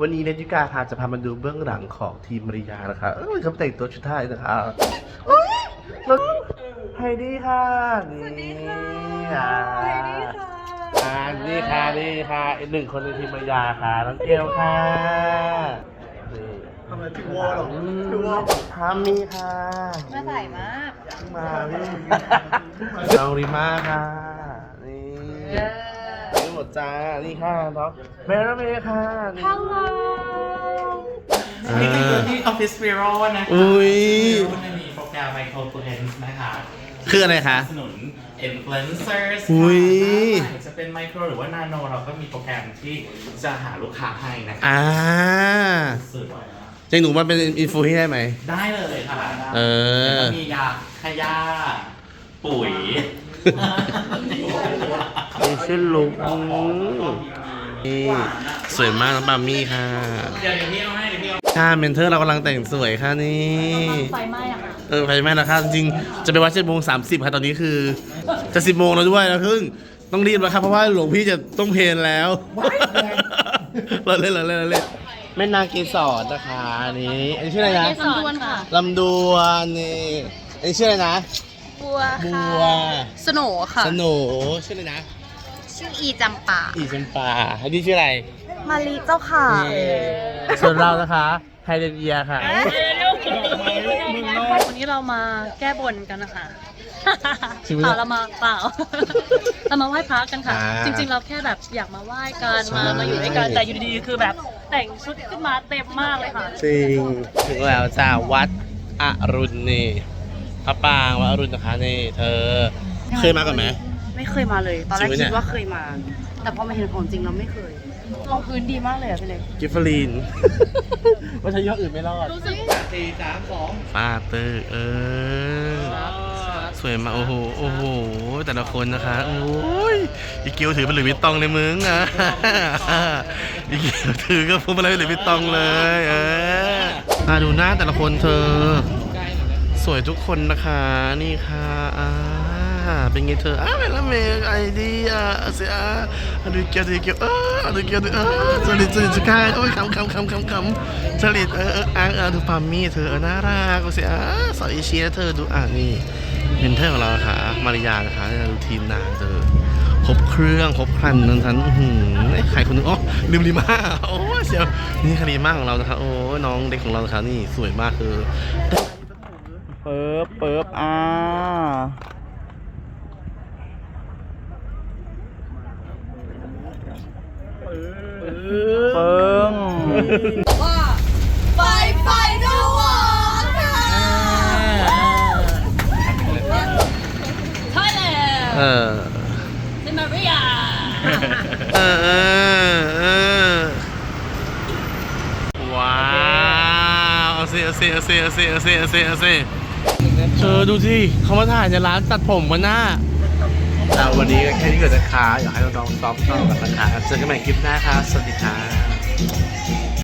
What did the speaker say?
วันนี้เนติกาค่ะจะพามาดูเบื้องหลังของทีมมาริยานะคะ เอ้ยเขาแต่งตัวชุดไทยนะคะเอ้ยแล้วไฮดี้ค่ะนี่สวัสดีค่ะอ่าไฮดี้ค่ะอ่านี่ค่ะนี่ค่ะอีกหนึ่งคนในทีมมาริยาค่ะน้องเกลค่ะนี่ทำอะไรพี่วอลหรออืพี่วอลพามีค่ะมาใส่มากมาพี่น้องริมาค่ะนี่เออนี่หม ดจ้า นี่ค่ะน้องเมรเมค่ะนี่ฮัลโหลนี่คือที่ Office Bureau นะคะอุ้ย Office Bureau มันมีโปรแกรม Microfluence นะคะคืออะไรคะสนับสนุน influencers อุ๊ยค่ะจะเป็นไมโครหรือว่านาโนเราก็มีโปรแกรมที่จะหาลูกค้าให้นะคะอ่าสุดจริงหนูมาเป็นอินฟูให้ได้ไหม ได้เลยค่ะ เออแล้วก็มียาขยาปุ๋ย นี่ชื่อลุกนี่สวยมากน้องปามี่ค่ะเดี๋ยวเดี๋ยวพี่เอาให้เดี๋ยวพี่เอาค่ะเมนเทอร์เรากำลังแต่งสวยค่ะนี่ไฟไหม้อะค่ะเออไฟไหม้แล้วค่ะจริงๆจะไปวัดเจ็ดโมงสามสิบค่ะตอนนี้คือ จะสิบโมงแล้วด้วยแล้วครึ่งต้องรีบแล้วครับเพราะว่าหลวงพี่จะต้องเพลนแล้วเราเล่นเราเล่นเราเล่นแม่นางเกสรนะคะอันนี้อันนี้ชื่ออะไรนะลำดวนค่ะลำดวนนี่อันนี้ชื่ออะไรนะบัวบัค่ะวสโหนค่ะสโหนชื่ออะไรนะ ชื่ออีจำปาอีจำปาอันนี้ชื่ออะไร มาลีเจ้าค่ะส่วนเรานะคะไฮเดรเยียค่ะวันนี้เรามาแก้บนกันนะคะชีวิตเปล่าเรามาเปล่าเรามาไหว้พระกันค่ะอ่าจริง ๆ เราแค่แบบอยากมาไหว้กันใช่มามาอยู่ด้วยกันแต่อยู่ดีๆคือแบบแต่งชุดขึ้นมาเต็มมากเลยค่ะจริงถึงแล้วจ้าวัดอรุณนี่พระปรางวัดอรุณนะคะนี่เธอ เคยมาก่อนไหม ไม่เคยมาเลย ตอนแรกจริงปะเนี่คิยดว่าเคยมา แต่พอมาเห็นของจริงเราไม่เคยรองพื้นดีมากเลยอะพี่เล็กกิฟฟลีน ว่าใช้ยอดอื่นไม่รอดสี่สามสองป้าเตอร์เออ สวยมากโอ้โห โอ้โห แต่ละคนนะคะ โอ้ยอีกิวถือเป็นหลุยส์วิตตองเลยมึงอะ อีกิวถือก็พูดมาเลยหลุยส์วิตตองเลย เออมาดูหน้าแต่ละคนเธอ สวยทุกคนนะคะ นี่ค่ะอ่า เป็นไงเธออ้าวเวลาเมย์ไอเดียเสียอดูเกียวดูเกียวเออดูเกียวดูเออจริตจริตจะกายโอ้ยคำคำคำคำคำจริตเออเอออ่างเออดูปามมี่เธอเออน่ารักเสียอะสอยเชียเธอดูอะนี่เมนเทอร์ของเราค่ะ มาริยานะคะดูทีมนางเธอครบเครื่องครบครันนั้นทันอื้อหือไอ้ใครคนนึงอ๋อลืมลีมาโอ้เสียวนี่คารีมาของเรานะคะโอ้ยน้องเด็กของเรานะคะนี่สวยมากคือเปิบเปิบอ่า เปิงไฟไฟนวอนค่ะใช่แล้วเออเป็นมาริยาเออเออเออว้าวเอาสิเอาสิเอาสิเอาสิเอาสิเอาสิเอาสิเธอดูสิเขามาถ่ายในร้านตัดผมกันหน้า วันนี้ก็แค่นี้ก่อนนะคะอยากให้น้องๆตอบตอบกับนะคะเจอกันใหม่คลิปหน้าครับสวัสดีครับ